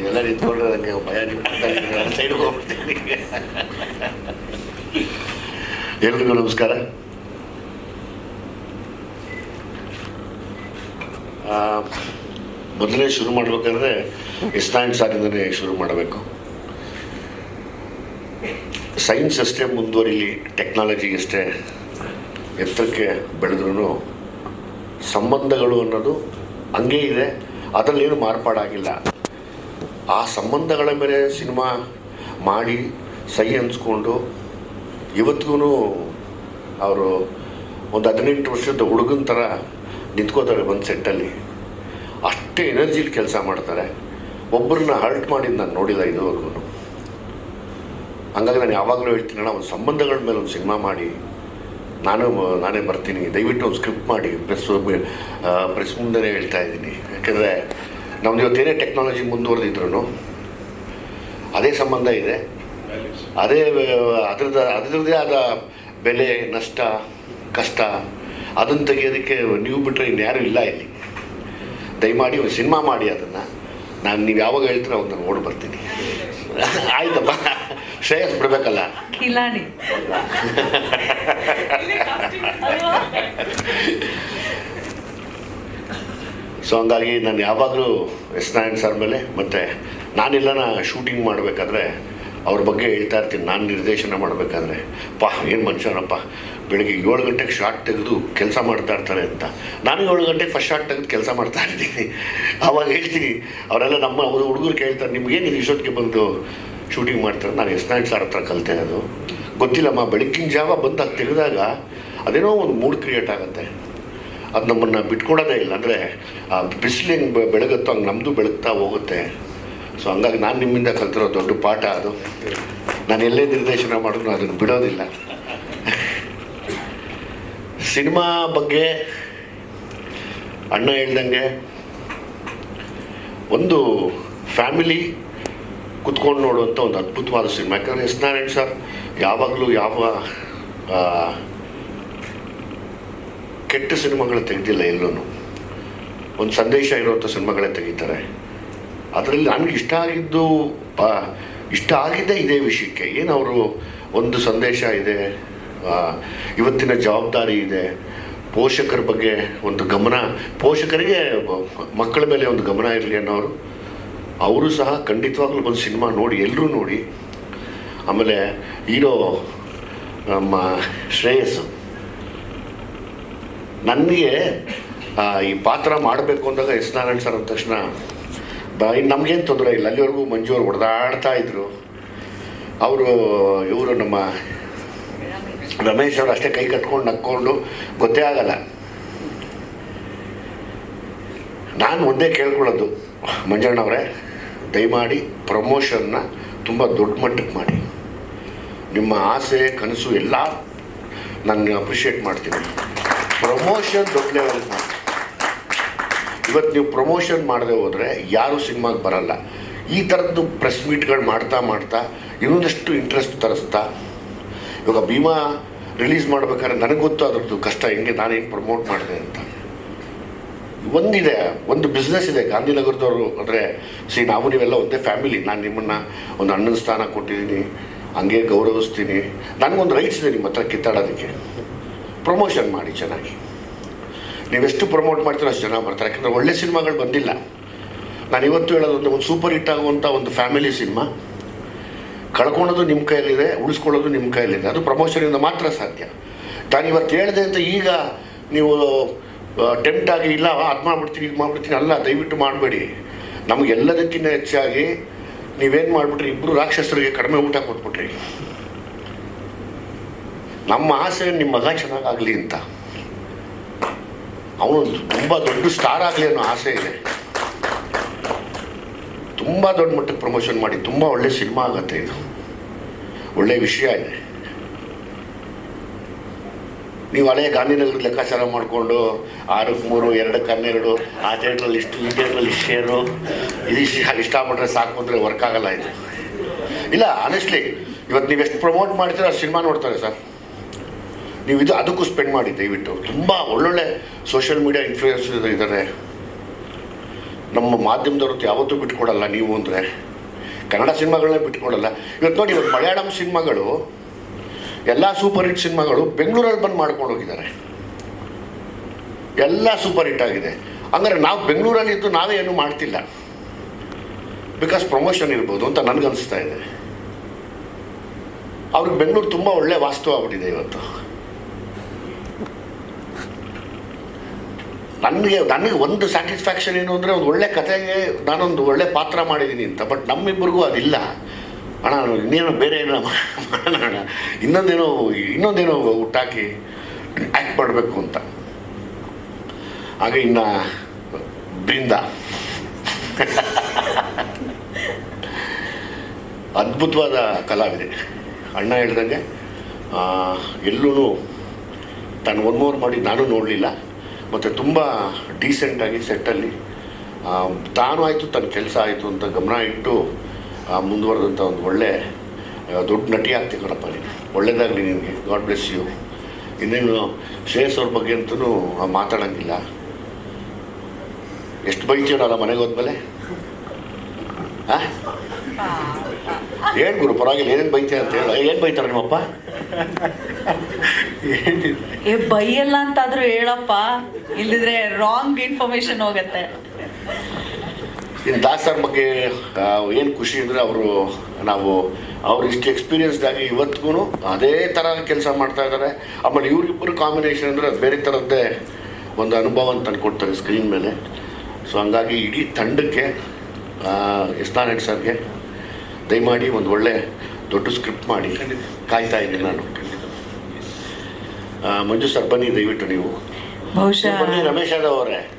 ನೀವೆಲ್ಲ ನಿಂತ್ಕೊಂಡ್ರೆ ನನಗೆ ಭಯ ಸೈಡ್ ಹೋಗ್ಬಿಡ್ತೀನಿ ಎಲ್ರಿಗೂ ನಮಸ್ಕಾರ. ಮೊದಲೇ ಶುರು ಮಾಡಬೇಕಾದ್ರೆ ಇಸ್ನಾಯನ್ ಸಾರಿಂದನೇ ಶುರು ಮಾಡಬೇಕು. ಸೈನ್ಸ್ ಅಷ್ಟೇ ಮುಂದುವರಿಲಿ ಟೆಕ್ನಾಲಜಿ ಅಷ್ಟೇ ಎತ್ತರಕ್ಕೆ ಬೆಳೆದ್ರೂ ಸಂಬಂಧಗಳು ಅನ್ನೋದು ಹಂಗೇ ಇದೆ, ಅದರಲ್ಲೇನು ಮಾರ್ಪಾಡಾಗಿಲ್ಲ. ಆ ಸಂಬಂಧಗಳ ಮೇಲೆ ಸಿನಿಮಾ ಮಾಡಿ ಸಹಿ ಅನ್ಸ್ಕೊಂಡು ಇವತ್ತಿಗೂ ಅವರು ಒಂದು ಹದಿನೆಂಟು ವರ್ಷದ ಹುಡುಗನ ಥರ ನಿಂತ್ಕೋತಾರೆ ಒಂದು ಸೆಟ್ಟಲ್ಲಿ ಅಷ್ಟೇ ಎನರ್ಜಿಲಿ ಕೆಲಸ ಮಾಡ್ತಾರೆ. ಒಬ್ಬರನ್ನ ಹರ್ಟ್ ಮಾಡಿದ್ದು ನಾನು ನೋಡಿಲ್ಲ ಇದುವರೆಗೂ ಹಂಗಾಗಿ ನಾನು ಯಾವಾಗಲೂ ಹೇಳ್ತೀನಿ ಒಂದು ಸಂಬಂಧಗಳ ಮೇಲೆ ಒಂದು ಸಿನಿಮಾ ಮಾಡಿ. ನಾನು ನಾನೇ ಬರ್ತೀನಿ. ದಯವಿಟ್ಟು ಒಂದು ಸ್ಕ್ರಿಪ್ಟ್ ಮಾಡಿ. ಪ್ರೆಸ್ ಪ್ರೆಸ್ ಮುಂದೆ ಹೇಳ್ತಾ ಇದ್ದೀನಿ. ಯಾಕೆಂದರೆ ನಮ್ದು ಇವತ್ತೇನೇ ಟೆಕ್ನಾಲಜಿ ಮುಂದುವರೆದಿದ್ರು ಅದೇ ಸಂಬಂಧ ಇದೆ. ಅದೇ ಅದ್ರದ್ದು ಅದ್ರದ್ದೇ ಆದ ಬೆಲೆ ನಷ್ಟ ಕಷ್ಟ ಅದನ್ನು ತೆಗೆಯೋದಕ್ಕೆ ನೀವು ಬಿಟ್ಟರೆ ಇನ್ಯಾರೂ ಇಲ್ಲ ಇಲ್ಲಿ. ದಯಮಾಡಿ ಒಂದು ಸಿನಿಮಾ ಮಾಡಿ ಅದನ್ನು. ನಾನು ನೀವು ಯಾವಾಗ ಹೇಳ್ತೀರ ಅವಾಗ ನಾನು ಓಡಿ ಬರ್ತೀನಿ. ಆಯ್ತಪ್ಪ. ಶ್ರೇಯಸ್ ಬಿಡ್ಬೇಕಲ್ಲ? ಕಿಲಾಡಿ? ಸೊ ಹಂಗಾಗಿ ನಾನು ಯಾವಾಗಲೂ ಎಸ್ ನಾರಾಯಣ್ ಸರ್ ಮೇಲೆ ಮತ್ತು ನಾನೆಲ್ಲನ ಶೂಟಿಂಗ್ ಮಾಡಬೇಕಾದ್ರೆ ಅವ್ರ ಬಗ್ಗೆ ಹೇಳ್ತಾ ಇರ್ತೀನಿ. ನಾನು ನಿರ್ದೇಶನ ಮಾಡಬೇಕಾದ್ರೆ. ಪಾ, ಏನು ಮನುಷ್ಯನಪ್ಪ? ಬೆಳಗ್ಗೆ ಏಳು ಗಂಟೆಗೆ ಶಾರ್ಟ್ ತೆಗೆದು ಕೆಲಸ ಮಾಡ್ತಾ ಇರ್ತಾರೆ ಅಂತ. ನಾನು ಏಳು ಗಂಟೆಗೆ ಫಸ್ಟ್ ಶಾರ್ಟ್ ತೆಗೆದು ಕೆಲಸ ಮಾಡ್ತಾ ಇರ್ತೀನಿ. ಆವಾಗ ಹೇಳ್ತೀನಿ. ಅವರೆಲ್ಲ ನಮ್ಮ ಹುಡುಗರು ಕೇಳ್ತಾರೆ, ನಿಮ್ಗೇನು ಇಷ್ಟೊತ್ತಿಗೆ ಬಂದು ಶೂಟಿಂಗ್ ಮಾಡ್ತಾರೆ? ನಾನು ಎಸ್ ನಾರಾಯಣ್ ಸರ್ ಹತ್ರ ಕಲಿತೆ ಅದು. ಗೊತ್ತಿಲ್ಲಮ್ಮ ಬೆಳಗ್ಗಿನ ಜಾವ ಬಂದು ಅದು ತೆಗೆದಾಗ ಅದೇನೋ ಒಂದು ಮೂಡ್ ಕ್ರಿಯೇಟ್ ಆಗುತ್ತೆ. ಅದು ನಮ್ಮನ್ನು ಬಿಟ್ಕೊಡೋದೇ ಇಲ್ಲ. ಅಂದರೆ, ಆ ಬಿಸಿಲು ಹೆಂಗೆ ಬೆಳಗುತ್ತೋ ಹಂಗೆ ನಮ್ಮದು ಬೆಳಗ್ತಾ ಹೋಗುತ್ತೆ. ಸೊ ಹಂಗಾಗಿ ನಾನು ನಿಮ್ಮಿಂದ ಕಲ್ತಿರೋ ದೊಡ್ಡ ಪಾಠ ಅದು. ನಾನು ಎಲ್ಲೇ ನಿರ್ದೇಶನ ಮಾಡಿದ್ರು ಅದನ್ನು ಬಿಡೋದಿಲ್ಲ. ಸಿನಿಮಾ ಬಗ್ಗೆ ಅಣ್ಣ ಹೇಳ್ದಂಗೆ, ಒಂದು ಫ್ಯಾಮಿಲಿ ಕುತ್ಕೊಂಡು ನೋಡುವಂಥ ಒಂದು ಅದ್ಭುತವಾದ ಸಿನಿಮಾ. ಯಾಕಂದರೆ ಎಸ್ ನಾರಾಯಣ್ ಸರ್ ಯಾವಾಗಲೂ ಯಾವ ಕೆಟ್ಟ ಸಿನಿಮಾಗಳು ತೆಗೆದಿಲ್ಲ ಎಲ್ಲೂ ಒಂದು ಸಂದೇಶ ಇರುವಂಥ ಸಿನಿಮಾಗಳೇ ತೆಗಿತಾರೆ. ಅದರಲ್ಲಿ ನನಗೆ ಇಷ್ಟ ಆಗಿದ್ದು ಪ ಇಷ್ಟ ಆಗಿದ್ದೇ ಇದೇ ವಿಷಯಕ್ಕೆ. ಏನು ಅವರು ಒಂದು ಸಂದೇಶ ಇದೆ ಇವತ್ತಿನ ಜವಾಬ್ದಾರಿ ಇದೆ. ಪೋಷಕರ ಬಗ್ಗೆ ಒಂದು ಗಮನ, ಪೋಷಕರಿಗೆ ಮಕ್ಕಳ ಮೇಲೆ ಒಂದು ಗಮನ ಇರಲಿ ಅನ್ನೋರು, ಅವರು ಸಹ ಖಂಡಿತವಾಗ್ಲೂ ಒಂದು ಸಿನಿಮಾ ನೋಡಿ, ಎಲ್ಲರೂ ನೋಡಿ. ಆಮೇಲೆ ಹೀರೋ ನಮ್ಮ ಶ್ರೇಯಸ್ಸು. ನನಗೆ ಈ ಪಾತ್ರ ಮಾಡಬೇಕು ಅಂದಾಗ ಎಸ್ ನಾರಾಯಣ್ ಸರ್ ಅಂದ ತಕ್ಷಣ, ಬ ನಮಗೇನು ತೊಂದರೆ ಇಲ್ಲ, ಅಲ್ಲಿವರೆಗೂ ಮಂಜು ಅವ್ರು ಹೊಡೆದಾಡ್ತಾ ಇದ್ರು. ಅವರು, ಇವರು ನಮ್ಮ ರಮೇಶ್ ಅವರು ಅಷ್ಟೇ ಕೈ ಕಟ್ಕೊಂಡು ನಕ್ಕೊಂಡು, ಗೊತ್ತೇ ಆಗಲ್ಲ. ನಾನು ಒಂದೇ ಕೇಳ್ಕೊಳ್ಳೋದು, ಮಂಜಣ್ಣವರೇ, ದಯಮಾಡಿ ಪ್ರಮೋಷನ್ನ ತುಂಬ ದೊಡ್ಡ ಮಟ್ಟಕ್ಕೆ ಮಾಡಿ. ನಿಮ್ಮ ಆಸೆ, ಕನಸು ಎಲ್ಲ ನಾನು ಅಪ್ರಿಷಿಯೇಟ್ ಮಾಡ್ತೀನಿ ಪ್ರಮೋಷನ್ ದೊಡ್ಡ ಲೆವೆಲ್ ಇವತ್ತು ನೀವು ಪ್ರಮೋಷನ್ ಮಾಡದೆ ಹೋದರೆ ಯಾರೂ ಸಿನಿಮಾಗೆ ಬರಲ್ಲ. ಈ ಥರದ್ದು ಪ್ರೆಸ್ ಮೀಟ್ಗಳು ಮಾಡ್ತಾ ಮಾಡ್ತಾ ಇನ್ನೊಂದಷ್ಟು ಇಂಟ್ರೆಸ್ಟ್ ತರಿಸ್ತಾ. ಇವಾಗ ಭೀಮಾ ರಿಲೀಸ್ ಮಾಡ್ಬೇಕಾದ್ರೆ ನನಗೆ ಗೊತ್ತು ಅದ್ರದ್ದು ಕಷ್ಟ, ಹೆಂಗೆ ನಾನೇನು ಪ್ರಮೋಟ್ ಮಾಡಿದೆ ಅಂತ. ಒಂದಿದೆ, ಒಂದು ಬಿಸ್ನೆಸ್ ಇದೆ ಗಾಂಧಿನಗರದವರು. ಅಂದರೆ ಸಿ, ನಾವು ನೀವೆಲ್ಲ ಒಂದೇ ಫ್ಯಾಮಿಲಿ ನಾನು ನಿಮ್ಮನ್ನು ಒಂದು ಅಣ್ಣನ ಸ್ಥಾನ ಕೊಟ್ಟಿದ್ದೀನಿ ಹಂಗೆ ಗೌರವಿಸ್ತೀನಿ. ನನಗೊಂದು ರೈಟ್ಸ್ ಇದೆ ನಿಮ್ಮ ಹತ್ರ ಕಿತ್ತಾಡೋದಕ್ಕೆ. ಪ್ರಮೋಷನ್ ಮಾಡಿ ಚೆನ್ನಾಗಿ. ನೀವೆಷ್ಟು ಪ್ರಮೋಟ್ ಮಾಡ್ತೀರೋ ಅಷ್ಟು ಜನ ಬರ್ತಾರೆ. ಯಾಕಂದರೆ ಒಳ್ಳೆ ಸಿನಿಮಾಗಳು ಬಂದಿಲ್ಲ. ನಾನು ಇವತ್ತು ಹೇಳೋದು ಒಂದು ಒಂದು ಸೂಪರ್ ಹಿಟ್ ಆಗುವಂಥ ಒಂದು ಫ್ಯಾಮಿಲಿ ಸಿನಿಮಾ. ಕಳ್ಕೊಳ್ಳೋದು ನಿಮ್ಮ ಕೈಯಲ್ಲಿದೆ, ಉಳಿಸ್ಕೊಳ್ಳೋದು ನಿಮ್ಮ ಕೈಯಲ್ಲಿದೆ. ಅದು ಪ್ರಮೋಷನಿಂದ ಮಾತ್ರ ಸಾಧ್ಯ. ನಾನು ಇವತ್ತು ಹೇಳಿದೆ ಅಂತ ಈಗ ನೀವು ಟೆಂಪ್ಟ್ ಆಗಿ, ಇಲ್ಲ, ಅದು ಮಾಡ್ಬಿಡ್ತೀನಿ, ಇದು ಮಾಡ್ಬಿಡ್ತೀನಿ, ಅಲ್ಲ, ದಯವಿಟ್ಟು ಮಾಡಬೇಡಿ. ನಮಗೆಲ್ಲದಕ್ಕಿಂತ ಹೆಚ್ಚಾಗಿ ನೀವೇನು ಮಾಡಿಬಿಟ್ರಿ ಇಬ್ಬರು ರಾಕ್ಷಸರಿಗೆ ಕಡಿಮೆ ಊಟ ಕೊಟ್ಬಿಟ್ರಿ. ನಮ್ಮ ಆಸೆ ನಿಮ್ಮ ಮಗ ಚೆನ್ನಾಗಾಗಲಿ ಅಂತ. ಅವನು ತುಂಬ ದೊಡ್ಡ ಸ್ಟಾರ್ ಆಗಲಿ ಅನ್ನೋ ಆಸೆ ಇದೆ. ತುಂಬ ದೊಡ್ಡ ಮಟ್ಟಕ್ಕೆ ಪ್ರಮೋಷನ್ ಮಾಡಿ, ತುಂಬ ಒಳ್ಳೆ ಸಿನಿಮಾ ಆಗತ್ತೆ ಇದು. ಒಳ್ಳೆ ವಿಷಯ ಇದೆ. ನೀವು ಹಳೆಯ ಗಾಂಧಿನಗರದ ಲೆಕ್ಕಾಚಾರ ಮಾಡಿಕೊಂಡು ಆರಕ್ಕೆ ಮೂರು ಎರಡಕ್ಕೆ ಹನ್ನೆರಡು, ಆ ಥಿಯೇಟ್ರಲ್ಲಿ ಇಷ್ಟು, ಈ ಥಿಯೇಟ್ರಲ್ಲಿ ಇಷ್ಟು ಶೇರು ಇದು ಇಷ್ಟ ಇಷ್ಟಪಟ್ಟರೆ ಸಾಕು ಅಂದರೆ ವರ್ಕ್ ಆಗಲ್ಲ ಇದು. ಇಲ್ಲ ಆನೆಸ್ಟ್ಲಿ ಇವತ್ತು ನೀವು ಎಷ್ಟು ಪ್ರಮೋಟ್ ಮಾಡ್ತೀರೋ ಆ ಸಿನಿಮಾ ನೋಡ್ತಾರೆ ಸರ್. ನೀವು ಇದು ಅದಕ್ಕೂ ಸ್ಪೆಂಡ್ ಮಾಡಿ, ದಯವಿಟ್ಟು. ತುಂಬ ಒಳ್ಳೊಳ್ಳೆ ಸೋಷಿಯಲ್ ಮೀಡಿಯಾ ಇನ್ಫ್ಲೂಯೆನ್ಸರ್ ಇದ್ದಾರೆ ನಮ್ಮ ಮಾಧ್ಯಮದವ್ರ ಯಾವತ್ತೂ ಬಿಟ್ಕೊಡಲ್ಲ ನೀವು ಅಂದರೆ. ಕನ್ನಡ ಸಿನಿಮಾಗಳನ್ನೇ ಬಿಟ್ಕೊಡಲ್ಲ. ಇವತ್ತು ನೋಡಿ ಇವತ್ತು ಮಲಯಾಳಂ ಸಿನಿಮಾಗಳು, ಎಲ್ಲ ಸೂಪರ್ ಹಿಟ್ ಸಿನಿಮಾಗಳು ಬೆಂಗಳೂರಲ್ಲಿ ಬಂದು ಮಾಡ್ಕೊಂಡು ಹೋಗಿದ್ದಾರೆ. ಎಲ್ಲ ಸೂಪರ್ ಹಿಟ್ ಆಗಿದೆ. ಅಂದರೆ ನಾವು ಬೆಂಗಳೂರಲ್ಲಿ ಇದ್ದು ನಾವೇ ಏನು ಮಾಡ್ತಿಲ್ಲ. ಬಿಕಾಸ್ ಪ್ರಮೋಷನ್ ಇರ್ಬೋದು ಅಂತ ನನಗನ್ನಿಸ್ತಾ ಇದೆ. ಅವ್ರಿಗೆ ಬೆಂಗಳೂರು ತುಂಬ ಒಳ್ಳೆ ವಾಸ್ತವ ಆಗ್ಬಿಟ್ಟಿದೆ ಇವತ್ತು. ನನಗೆ ನನಗೆ ಒಂದು ಸ್ಯಾಟಿಸ್ಫ್ಯಾಕ್ಷನ್ ಏನು ಅಂದರೆ ಒಂದು ಒಳ್ಳೆ ಕಥೆಗೆ ನಾನೊಂದು ಒಳ್ಳೆ ಪಾತ್ರ ಮಾಡಿದ್ದೀನಿ ಅಂತ. ಬಟ್ ನಮ್ಮಿಬ್ಬರಿಗೂ ಅದಿಲ್ಲ. ಅಣ್ಣ, ಇನ್ನೇನೋ ಬೇರೆ ಏನೋ ಮಾಡೋಣ. ಇನ್ನೊಂದೇನೋ ಇನ್ನೊಂದೇನೋ ಹುಟ್ಟಾಕಿ ಆ್ಯಕ್ಟ್ ಮಾಡಬೇಕು ಅಂತ. ಹಾಗೆ ಇನ್ನು ಬೃಂದ. ಅದ್ಭುತವಾದ ಕಲಾವಿದೆ. ಅಣ್ಣ ಹೇಳ್ದಂಗೆ ಎಲ್ಲೂ ತಾನು ಒನ್ ಮೋರ್ ಮಾಡಿ ನಾನು ನೋಡಲಿಲ್ಲ. ಮತ್ತು ತುಂಬ ಡೀಸೆಂಟಾಗಿ ಸೆಟ್ಟಲ್ಲಿ ತಾನು ಆಯಿತು, ತನ್ನ ಕೆಲಸ ಆಯಿತು ಅಂತ ಗಮನ ಇಟ್ಟು ಮುಂದುವರೆದಂಥ ಒಂದು ಒಳ್ಳೆ ದೊಡ್ಡ ನಟಿ ಆಗ್ತಿ ಕಣಪ್ಪ ನೀನು. ಒಳ್ಳೇದಾಗಲಿ ನಿನಗೆ. ಗಾಡ್ ಬ್ಲೆಸ್ ಯು ಇನ್ನೇನು ಶ್ರೇಯಸ್ ಅವ್ರ ಬಗ್ಗೆ ಅಂತೂ ಮಾತಾಡೋಂಗಿಲ್ಲ. ಎಷ್ಟು ಬೈತೀವಲ್ಲ ಮನೆಗೆ ಹೋದ್ಮೇಲೆ? ಏನು ಗುರು ಪರವಾಗಿಲ್ಲ ಏನೇನು ಬೈತೆ ಅಂತ ಹೇಳ. ಏನು ಬೈತಾರೆ ನಿಮ್ಮಪ್ಪ? ಏ ಬೈಯಲ್ಲ ಅಂತಾದ್ರೂ ಹೇಳಪ್ಪ. ಇಲ್ಲಿದ್ರೆ ರಾಂಗ್ ಇನ್ಫಾರ್ಮೇಶನ್ ಹೋಗತ್ತೆ. ಇನ್ನು ಸರ್ ಬಗ್ಗೆ ಏನು ಖುಷಿ ಅಂದರೆ ಅವರು ನಾವು ಅವ್ರು ಇಷ್ಟು ಎಕ್ಸ್ಪೀರಿಯನ್ಸ್ಡ್ ಆಗಿ ಇವತ್ತಿಗೂ ಅದೇ ಥರ ಕೆಲಸ ಮಾಡ್ತಾ ಇದ್ದಾರೆ ಆಮೇಲೆ ಇವರಿಬ್ಬರು ಕಾಂಬಿನೇಷನ್ ಅಂದರೆ ಅದು ಬೇರೆ ಥರದ್ದೇ ಒಂದು ಅನುಭವ ಅಂತ ಕೊಡ್ತಾರೆ ಸ್ಕ್ರೀನ್ ಮೇಲೆ. ಸೊ ಹಂಗಾಗಿ ಇಡೀ ತಂಡಕ್ಕೆ ಎಸ್ ನಾರಾಯಣ್ ಸರ್ಗೆ ದಯಮಾಡಿ ಒಂದು ಒಳ್ಳೆ ದೊಡ್ಡ ಸ್ಕ್ರಿಪ್ಟ್ ಮಾಡಿ ಕಾಯ್ತಾ ಇದ್ದೀನಿ ನಾನು. ಮಂಜು ಸರ್ ಬನ್ನಿ ದಯವಿಟ್ಟು ನೀವು. ರಮೇಶ್ ಯಾದವ್ ಅವರೇ.